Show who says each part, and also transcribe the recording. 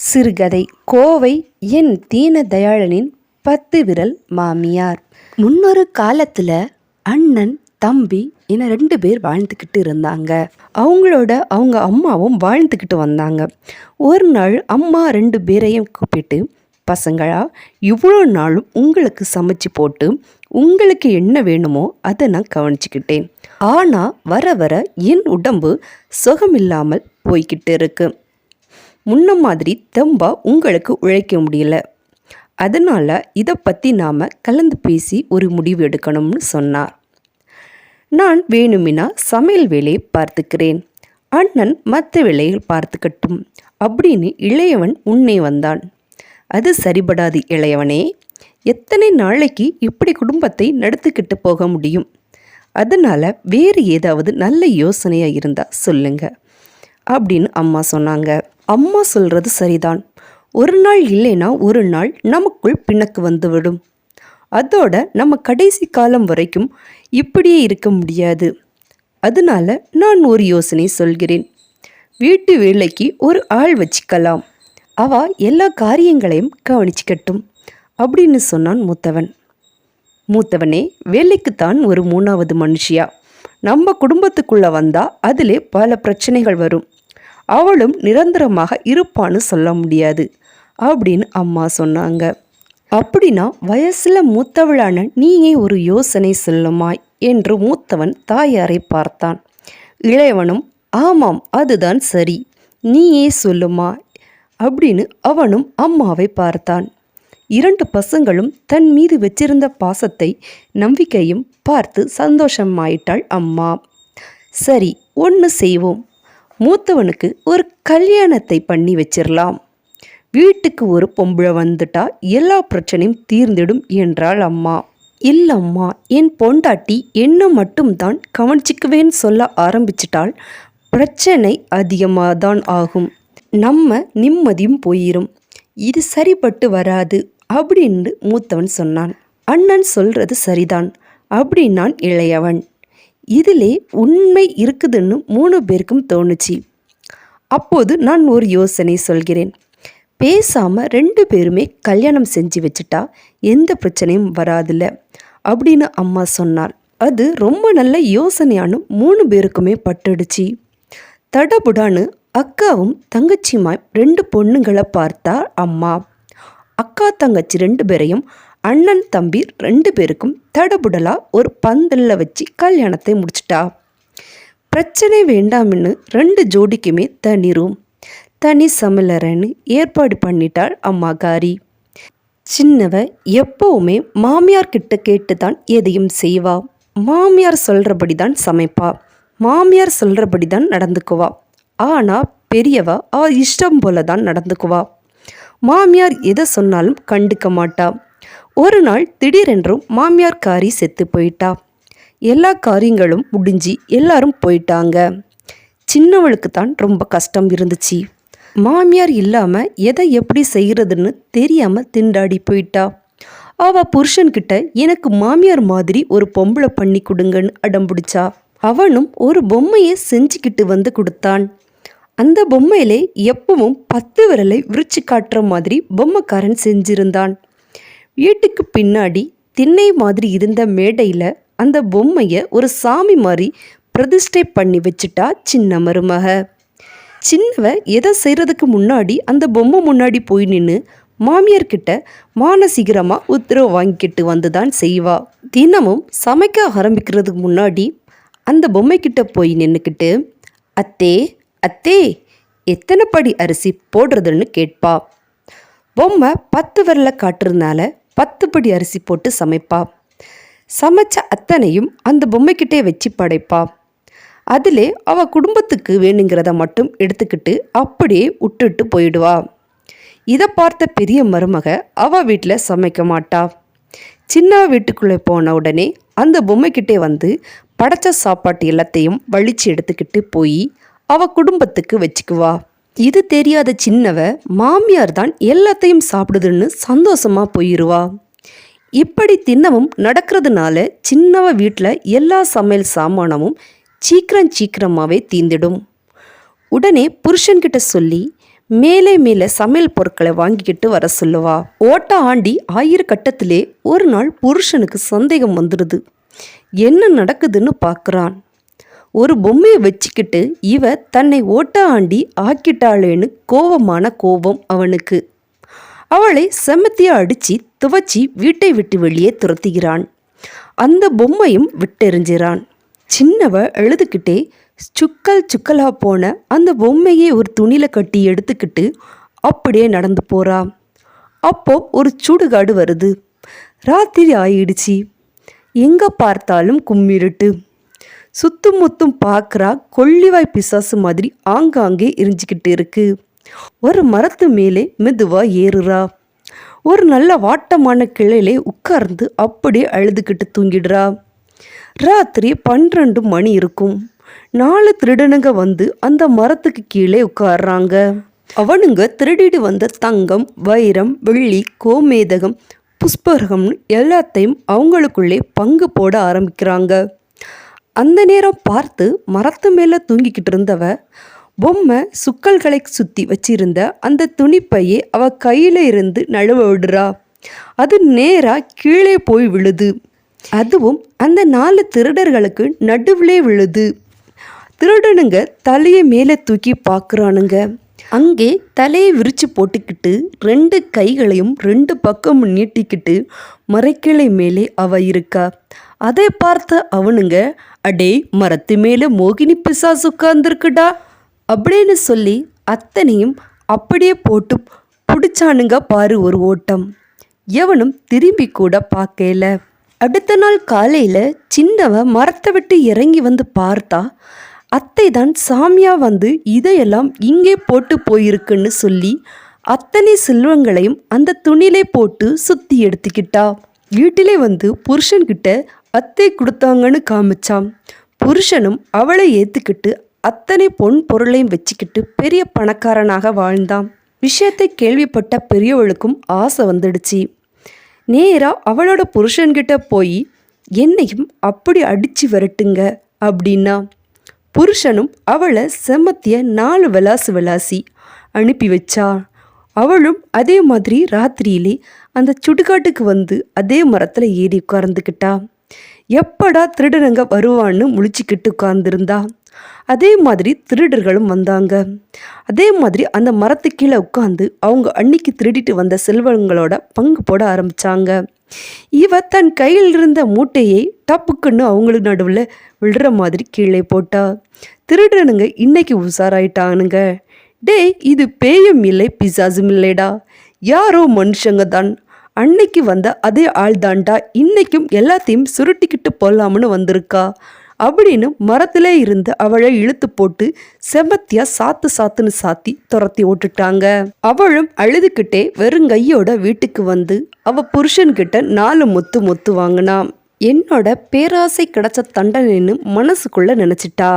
Speaker 1: சிறுகதை. கோவை என் தீன தயாளனின் பத்து விரல் மாமியார். முன்னொரு காலத்தில் அண்ணன் தம்பி என ரெண்டு பேர் வாழ்ந்துக்கிட்டு இருந்தாங்க. அவங்களோட அவங்க அம்மாவும் வாழ்ந்துக்கிட்டு வந்தாங்க. ஒரு நாள் அம்மா ரெண்டு பேரையும் கூப்பிட்டு பசங்களா இவ்வளோ நாளும் உங்களுக்கு சமைச்சு போட்டு உங்களுக்கு என்ன வேணுமோ அதை நான் கவனிச்சுக்கிட்டேன். ஆனால் வர வர என் உடம்பு சுகமில்லாமல் போய்கிட்டு இருக்குது முன்ன மாதிரி தெம்பாக உங்களுக்கு உழைக்க முடியல. அதனால் இதை பற்றி நாம் கலந்து பேசி ஒரு முடிவு எடுக்கணும்னு சொன்னார். நான் வேணுமினா சமையல் வேலையை பார்த்துக்கிறேன். அண்ணன் மற்ற வேலைகள் பார்த்துக்கட்டும் அப்படின்னு இளையவன் உன்னே வந்தான். அது சரிபடாது இளையவனே. எத்தனை நாளைக்கு இப்படி குடும்பத்தை நடத்திக்கிட்டு போக முடியும்? அதனால் வேறு ஏதாவது நல்ல யோசனையாக இருந்தால் சொல்லுங்க. அப்படின்னு அம்மா சொன்னாங்க. அம்மா சொல்கிறது சரிதான். ஒரு நாள் இல்லைன்னா ஒரு நாள் நமக்குள் பிணக்கு வந்துவிடும். அதோட நம்ம கடைசி காலம் வரைக்கும் இப்படியே இருக்க முடியாது. அதனால நான் ஒரு யோசனை சொல்கிறேன். வீட்டு வேலைக்கு ஒரு ஆள் வச்சுக்கலாம். அவ எல்லா காரியங்களையும் கவனிச்சுக்கட்டும் அப்படின்னு சொன்னான் மூத்தவன். மூத்தவனே வேலைக்குத்தான் ஒரு மூணாவது மனுஷியா? நம்ம குடும்பத்துக்குள்ளே வந்தால் அதிலே பல பிரச்சனைகள் வரும். அவளும் நிரந்தரமாக இருப்பான்னு சொல்ல முடியாது அப்படின்னு அம்மா சொன்னாங்க. அப்படின்னா வயசில் மூத்தவளான நீயே ஒரு யோசனை சொல்லுமாய் என்று மூத்தவன் தாயாரை பார்த்தான். இளையவனும் ஆமாம் அதுதான் சரி நீயே சொல்லுமா அப்படின்னு அவனும் அம்மாவை பார்த்தான். இரண்டு பசங்களும் தன் மீது வச்சிருந்த பாசத்தை நம்பிக்கையும் பார்த்து சந்தோஷமாயிட்டாள் அம்மா. சரி ஒன்று செய்வோம் மூத்தவனுக்கு ஒரு கல்யாணத்தை பண்ணி வச்சிடலாம் வீட்டுக்கு ஒரு பொம்பளை வந்துட்டா எல்லா பிரச்சனையும் தீர்ந்திடும் என்றாள் அம்மா. இல்லம்மா என் பொண்டாட்டி என்ன மட்டும்தான் கவனிச்சிக்குவேன்னு சொல்ல ஆரம்பிச்சிட்டால் பிரச்சனை அதிகமாக தான் ஆகும். நம்ம நிம்மதியும் போயிடும் இது சரிப்பட்டு வராது அப்படின்னு மூத்தவன் சொன்னான். அண்ணன் சொல்றது சரிதான். அப்படின்னான் இளையவன். இதிலே உண்மை இருக்குதுன்னு மூணு பேருக்கும் தோணுச்சு. அப்போது நான் ஒரு யோசனை சொல்கிறேன். பேசாமல் ரெண்டு பேருமே கல்யாணம் செஞ்சு வச்சுட்டா எந்த பிரச்சனையும் வராதுல்ல அப்படின்னு அம்மா சொன்னாள் அது ரொம்ப நல்ல யோசனையானு மூணு பேருக்குமே பட்டுடுச்சு. தடபுடான்னு அக்காவும் தங்கச்சியுமாய் ரெண்டு பொண்ணுங்களை பார்த்தா அம்மா. அக்கா தங்கச்சி ரெண்டு பேரையும் அண்ணன் தம்பி ரெண்டு பேருக்கும் தடபுடலா ஒரு பந்தல்ல வச்சு கல்யாணத்தை முடிச்சிட்டா. பிரச்சனை வேண்டாம்னு ரெண்டு ஜோடிக்குமே தனி ரூம் தனி சமையலறைன்னு ஏற்பாடு பண்ணிட்டாள் அம்மா காரி. சின்னவ எப்போவுமே மாமியார் கிட்ட கேட்டு தான் எதையும் செய்வா. மாமியார் சொல்கிறபடி தான் சமைப்பா. மாமியார் சொல்கிறபடி தான் நடந்துக்குவா. ஆனால் பெரியவ அவள் இஷ்டம் போல தான் நடந்துக்குவா. மாமியார் எதை சொன்னாலும் கண்டுக்க மாட்டா. ஒரு நாள் திடீரென்றும் மாமியார் காரி செத்து போயிட்டா. எல்லா காரியங்களும் முடிஞ்சு எல்லாரும் போயிட்டாங்க. சின்னவளுக்கு தான் ரொம்ப கஷ்டம் இருந்துச்சு. மாமியார் இல்லாமல் எதை எப்படி செய்கிறதுன்னு தெரியாமல் திண்டாடி போயிட்டா. அவ புருஷன்கிட்ட எனக்கு மாமியார் மாதிரி ஒரு பொம்பளை பண்ணி கொடுங்கன்னு அடம் பிடிச்சா அவனும் ஒரு பொம்மையை செஞ்சுக்கிட்டு வந்து கொடுத்தான். அந்த பொம்மையிலே எப்பவும் பத்து விரலை விரிச்சு காட்டுற மாதிரி பொம்மைக்காரன் செஞ்சிருந்தான். வீட்டுக்கு பின்னாடி திண்ணை மாதிரி இருந்த மேடையில் அந்த பொம்மையை ஒரு சாமி மாதிரி பிரதிஷ்டை பண்ணி வச்சுட்டா சின்ன மருமக. சின்னவ எதை செய்கிறதுக்கு முன்னாடி அந்த பொம்மை முன்னாடி போய் நின்று மாமியார்கிட்ட மானசீகரமாக உத்தரவு வாங்கிக்கிட்டு வந்து தான் செய்வா. தினமும் சமைக்க ஆரம்பிக்கிறதுக்கு முன்னாடி அந்த பொம்மைக்கிட்ட போய் நின்றுக்கிட்டு அத்தே அத்தே எத்தனை படி அரிசி போடுறதுன்னு கேட்பா. பொம்மை பத்து வரல காட்டுறதுனால பத்து படி அரிசி போட்டு சமைப்பா. சமைச்ச அத்தனையும் அந்த பொம்மைக்கிட்டே வச்சு படைப்பா. அதிலே அவ குடும்பத்துக்கு வேணுங்கிறத மட்டும் எடுத்துக்கிட்டு அப்படியே விட்டுட்டு போயிடுவா. இதை பார்த்த பெரிய மருமக அவ வீட்டில் சமைக்க மாட்டா. சின்ன வீட்டுக்குள்ளே போன உடனே அந்த பொம்மைக்கிட்டே வந்து படைச்ச சாப்பாட்டு எல்லாத்தையும் வலிச்சு எடுத்துக்கிட்டு போய் அவ குடும்பத்துக்கு வச்சுக்குவா. இது தெரியாத சின்னவ மாமியார் தான் எல்லாத்தையும் சாப்பிடுதுன்னு சந்தோஷமா போயிடுவா இப்படி தின்னவும் நடக்கிறதுனால சின்னவ வீட்டில் எல்லா சமையல் சாமானமும் சீக்கிரம் சீக்கிரமாகவே தீந்திடும் உடனே புருஷன்கிட்ட சொல்லி மேலே மேலே சமையல் பொருட்களை வாங்கிக்கிட்டு வர சொல்லுவா. ஓட்ட ஆண்டி ஆயிரக்கட்டத்திலே ஒரு நாள் புருஷனுக்கு சந்தேகம் வந்துடுது. என்ன நடக்குதுன்னு பார்க்குறான். ஒரு பொம்மையை வச்சுக்கிட்டு இவ தன்னை ஓட்ட ஆண்டி ஆக்கிட்டாளேன்னு கோபமான கோபம் அவனுக்கு. அவளை செமத்தியா அடிச்சு துவச்சி வீட்டை விட்டு வெளியே துரத்துகிறான். அந்த பொம்மையும் விட்டெறிஞ்சிறான். சின்னவ எழுதுக்கிட்டே சுக்கல் சுக்கலாக போன அந்த பொம்மையை ஒரு துணியில் கட்டி எடுத்துக்கிட்டு அப்படியே நடந்து போகிறா அப்போ ஒரு சுடுகாடு வருது. ராத்திரி ஆயிடுச்சு. எங்கே பார்த்தாலும் கும்மிருட்டு. சுத்தும் முத்தும் பார்க்குறா கொள்ளிவாய் பிசாசு மாதிரி ஆங்காங்கே எரிஞ்சுக்கிட்டு இருக்கு. ஒரு மரத்து மேலே மெதுவாக ஏறுறா. ஒரு நல்ல வாட்டமான கிளையிலே உட்கார்ந்து அப்படியே அழுதுகிட்டு தூங்கிடுறா. ராத்திரி பன்னிரண்டு மணி இருக்கும். நாலு திருடனுங்க வந்து அந்த மரத்துக்கு கீழே உட்கார்றாங்க. அவனுங்க திருடிட்டு வந்த தங்கம் வைரம் வெள்ளி கோமேதகம் புஷ்பரகம்னு எல்லாத்தையும் அவங்களுக்குள்ளே பங்கு போட ஆரம்பிக்கிறாங்க. அந்த நேரம் பார்த்து மரத்து மேலே தூங்கிக்கிட்டு இருந்தவ பொம்மை சுக்கல்களை சுற்றி வச்சிருந்த அந்த துணிப்பையை அவ கையில் இருந்து நழுவ விடுறா. அது நேராக கீழே போய் விழுது. அதுவும் அந்த நாலு திருடர்களுக்கு நடுவிலே விழுது. திருடனுங்க தலையை மேலே தூக்கி பார்க்குறானுங்க அங்கே தலையை விரித்து போட்டுக்கிட்டு ரெண்டு கைகளையும் ரெண்டு பக்கமும் நீட்டிக்கிட்டு மரக்கிளை மேலே அவ இருக்கா. அதை பார்த்த அவனுங்க அடே மரத்து மேலே மோகினி பிசாசு உட்கார்ந்துருக்குடா அப்படின்னு சொல்லி அத்தனையும் அப்படியே போட்டு பிடிச்சானுங்க பாரு ஒரு ஓட்டம். எவனும் திரும்பி கூட பார்க்கல. அடுத்த நாள் காலையில் சின்னவன் மரத்தை விட்டு இறங்கி வந்து பார்த்தா அத்தை தான் சாமியா வந்து இதையெல்லாம் இங்கே போட்டு போயிருக்குன்னு சொல்லி அத்தனை செல்வங்களையும் அந்த துணிலே போட்டு சுற்றி எடுத்துக்கிட்டா. வீட்டிலே வந்து புருஷன்கிட்ட அத்தை கொடுத்தாங்கன்னு காமிச்சான் புருஷனும் அவளை ஏத்துக்கிட்டு அத்தனை பொன் பொருளையும் வச்சுக்கிட்டு பெரிய பணக்காரனாக வாழ்ந்தான். விஷயத்தை கேள்விப்பட்ட பெரியவளுக்கும் ஆசை வந்துடுச்சு. நேரா அவளோட புருஷன்கிட்ட போய் என்னையும் அப்படி அடிச்சு விரட்டுங்க அப்படின்னா. புருஷனும் அவளை செமத்திய நாலு விளாசு விளாசி அனுப்பி வச்சா. அவளும் அதே மாதிரி ராத்திரியிலே அந்த சுடுகாட்டுக்கு வந்து அதே மரத்தில் ஏறி உட்கார்ந்துக்கிட்டா. எப்படா திருடனுங்க வருவான்னு முழிச்சுக்கிட்டு உட்கார்ந்துருந்தா? அதே மாதிரி திருடர்களும் வந்தாங்க. அதே மாதிரி அந்த மரத்து கீழே உட்காந்து அவங்க அன்னைக்கு திருடிட்டு வந்த செல்வங்களோட பங்கு போட ஆரம்பிச்சாங்க. இவ தன் கையில் இருந்த மூட்டையை டப்புக்குன்னு அவங்களுக்கு நடுவில் விழுற மாதிரி கீழே போட்டா. திருடனுங்க இன்னைக்கு உஷாராயிட்டானுங்க. டேய் இது பேயும் இல்லை பிசாசும் இல்லைடா. யாரோ மனுஷங்க தான். அன்னைக்கு வந்த அதே ஆள் தான்டா இன்னைக்கும் எல்லாத்தையும் சுருட்டிக்கிட்டு போகலாம்னு வந்திருக்கா? அப்படின்னு மரத்திலே இருந்து அவளை இழுத்து போட்டு செமத்தியா சாத்து சாத்துன்னு சாத்தி துரத்தி ஓட்டுட்டாங்க. அவளும் அழுதுகிட்டே வெறுங்கையோட வீட்டுக்கு வந்து அவ புருஷன்கிட்ட நாலு முத்து முத்து வாங்கினா என்னோட பேராசை கிடைச்ச தண்டனைன்னு மனசுக்குள்ள நினச்சிட்டா.